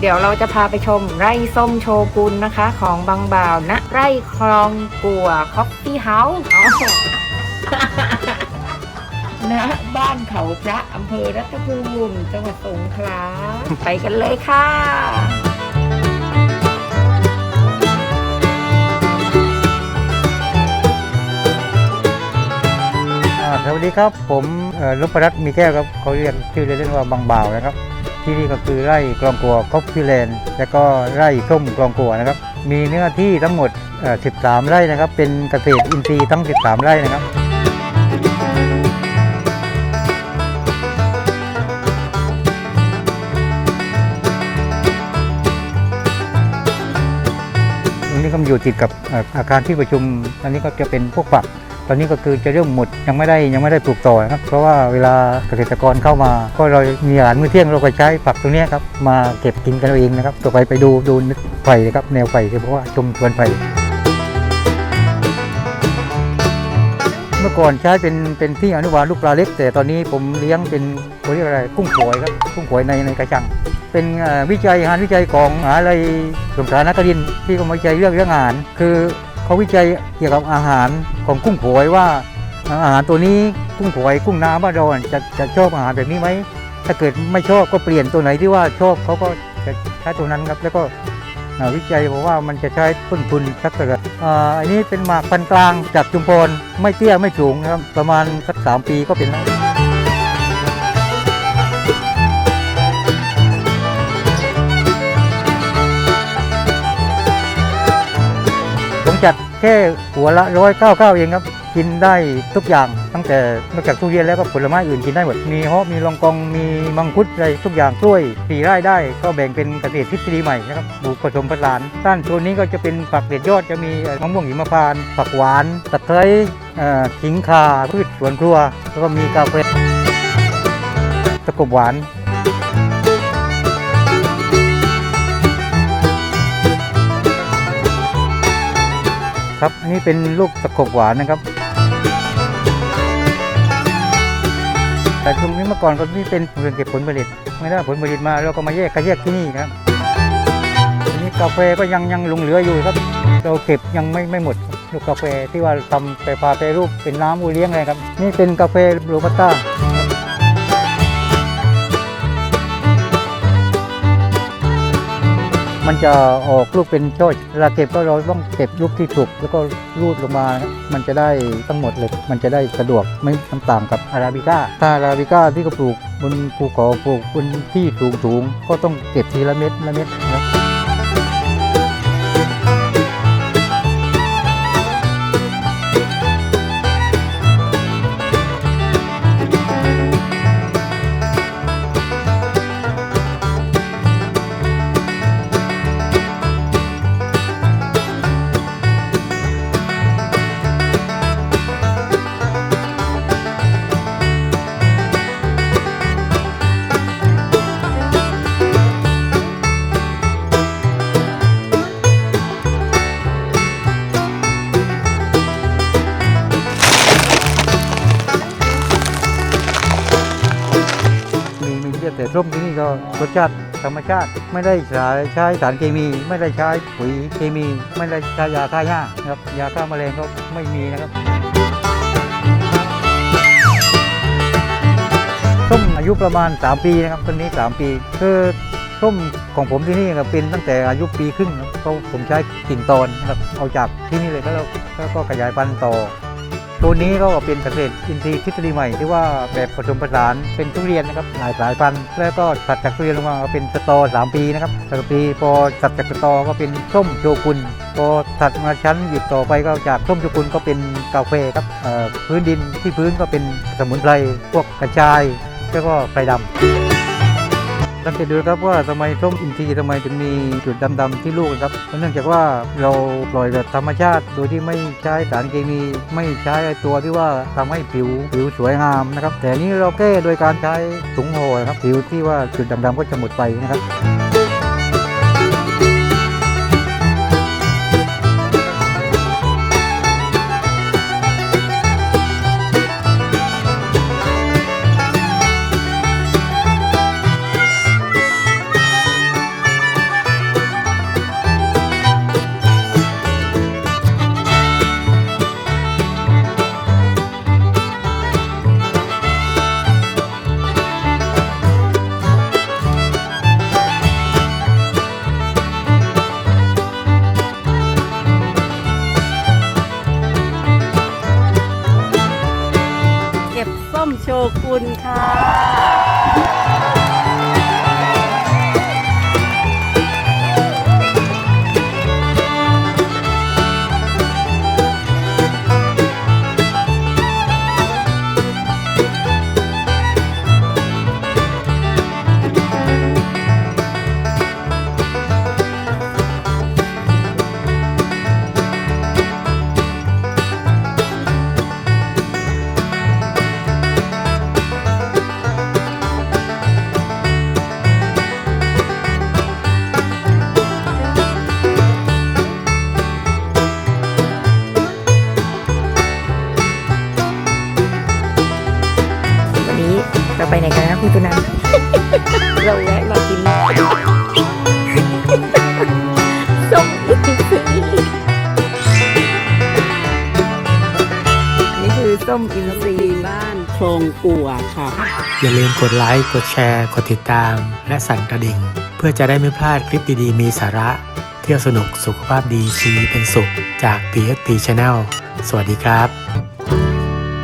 เดี๋ยวเราจะพาไปชมไร่ส้มโชกุนนะคะ ของบางบ่าวณไร่คลองกัวคอฟฟี่เฮาส์ณบ้านเขาพระอำเภอรัตภูมิจังหวัดสงขลาไปกันเลยค่ะสวัสดีครับ ผมเอ่อนพรัตน์มีแก้วครับเขาเรียกชื่อเล่นว่าบางบ่าวนะครับ ที่นี่ก็คือไร่กลองกัวคอฟฟี่แลนด์และก็ไร่ส้มกลองกัวนะครับ มีเนื้อที่ทั้งหมด 13 ไร่นะครับ เป็นเกษตรอินทรีย์ทั้ง 13 ไร่นะครับตรงนี้ก็อยู่ติดกับเอ่ออาคารที่ประชุมอันนี้ก็จะเป็นพวกฝัก ตอนนี้ก็คือจะเริ่มหมดยังไม่ได้ยังไม่ได้ปลูกต่อนะครับ เพราะว่าเวลาเกษตรกรเข้ามา ก็เรามีอาหารมื้อเที่ยงเราก็ใช้ผักตรงนี้ครับมาเก็บกินกันเองนะครับต่อไปไปดูดูไผ่นะครับแนวไผ่คือเพราะว่าชมสวนไผ่เมื่อก่อนใช้เป็นเป็นที่อนุบาลลูกปลาเล็ก แต่ตอนนี้ผมเลี้ยงเป็นเขาเรียกอะไรกุ้งฝอยครับกุ้งฝอยในในกระชัง เป็นอ่อวิจัยงานวิจัยของมหาลัยสงขลานครินที่เขามาวิจัยเรื่องเรื่องอาหารคือ เขาวิจัยเกี่ยวกับอาหารของกุ้งโผอยว่าอาหารตัวนี้กุ้งโผอยกุ้งน้ำบ้านเราจะจะชอบอาหารแบบนี้ไหมถ้าเกิดไม่ชอบก็เปลี่ยนตัวไหนที่ว่าชอบเขาก็จะใช้ตัวนั้นครับ แล้วก็อ่าวิจัยบอกว่ามันจะใช้ต้นทุนสักเท่าไหร่อันนี้เป็นหมากพันกลางจากจุมพรไม่เตี้ยไม่สูงครับประมาณสักสามปีก็เป็นแล้ว แค่หัวละร้อยเก้าเก้าเองครับ กินได้ทุกอย่าง ตั้งแต่นอกจากทุเรียนแล้วก็ผลไม้อื่นกินได้หมด มีฮาะมีลองกอง มีมังคุดอะไรทุกอย่างกล้วยสีไร่ได้ ก็แบ่งเป็นเกษตรทฤษฎีใหม่นะครับปลูกผสมผสานด้านโซนนี้ก็จะเป็นผักเด็ดยอดจะมีมะม่วงหิมพานต์ผักหวานตะไคร้เอ่อขิงข่าพืชสวนครัว แล้วก็มีกาแฟตะกบหวาน ครับอันนี้เป็นลูกตะขบหวานนะครับ แต่ตรงนี้เมื่อก่อนก็นี่เป็นเรื่องเก็บผลผลิตไม่ได้ผลผลิตมาเราก็มาแยกก็แยกที่นี่นะครับอันนี้กาแฟก็ยังยังหลงเหลืออยู่ครับ เราเก็บยังไม่ไม่หมดลูกกาแฟที่ว่าทำไปพาไปรูปเป็นน้ำอูเลี้ยงอะไรครับ นี่เป็นกาแฟโรบัสต้า มันจะออกลูกเป็นช่อเวลาเก็บก็เราต้องเก็บลูกที่สุกแล้วก็รูดลงมา มันจะได้ทั้งหมดเลย มันจะได้สะดวกไม่มันต่างกับอาราบิก้า ถ้าอาราบิก้าที่ก็ปลูกบนภูเขาปลูกบนที่สูงสูงๆก็ต้องเก็บทีละเม็ดละเม็ดนะ ร่มที่นี่ก็รสชาติธรรมชาติ ไม่ได้ใช้ใช้สารเคมี ไม่ได้ใช้ปุ๋ยเคมี ไม่ได้ใช้ยาฆ่าหญ้านะครับยาฆ่าแมลงก็ไม่มีนะครับส้มอายุประมาณ 3 ปีนะครับต้นนี้ 3 ปี คือส้มของผมที่นี่ครับเป็นตั้งแต่อายุปีครึ่งก็ผมใช้กิ่งตอนนะครับเอาจากที่นี่เลยแล้วแล้วก็ขยายพันธุ์ต่อ ตัวนี้ก็เป็นเกษตรอินทรีย์ทฤษฎีใหม่ที่ว่าแบบผสมผสานเป็นทุเรียนนะครับหลายสายพันธุ์แล้วก็ตัดจากทุเรียนลงมาเป็นสตอสามปีนะครับสามปีพอตัดจากสตอก็เป็นส้มโชกุนพอตัดมาชั้นหยุดต่อไปก็จากส้มโชกุนก็เป็นกาแฟครับพื้นดินที่พื้นก็เป็นสมุนไพรพวกกระชาย แล้วก็ไพรดำ สังเกตดูครับว่าทำไมส้มอินทรีย์ทำไมถึงมีจุดดำๆที่ลูกครับเนื่องจากว่าเราปล่อยแบบธรรมชาติโดยที่ไม่ใช้สารเคมี ไม่ใช้ไอตัวที่ว่าทำให้ผิวผิวสวยงามนะครับ แต่นนี้เราแก้โดยการใช้ถุงห่อครับผิวที่ว่าจุดดำๆก็จะหมดไปนะครับ็บส้มโชกุนค่ะ ไหนกันนะคุณตุนันเราแวะมากินส้มอินทรีนี่คือส้มอินทรีบ้านโครงกัวค่ะ อย่าลืมกดไลค์ กดแชร์ กดติดตาม และสั่นกระดิ่ง เพื่อจะได้ไม่พลาดคลิปดีๆ มีสาระ เที่ยวสนุกสุขภาพดีชีวิตเป็นสุข จาก PSP Channel สวัสดีครับ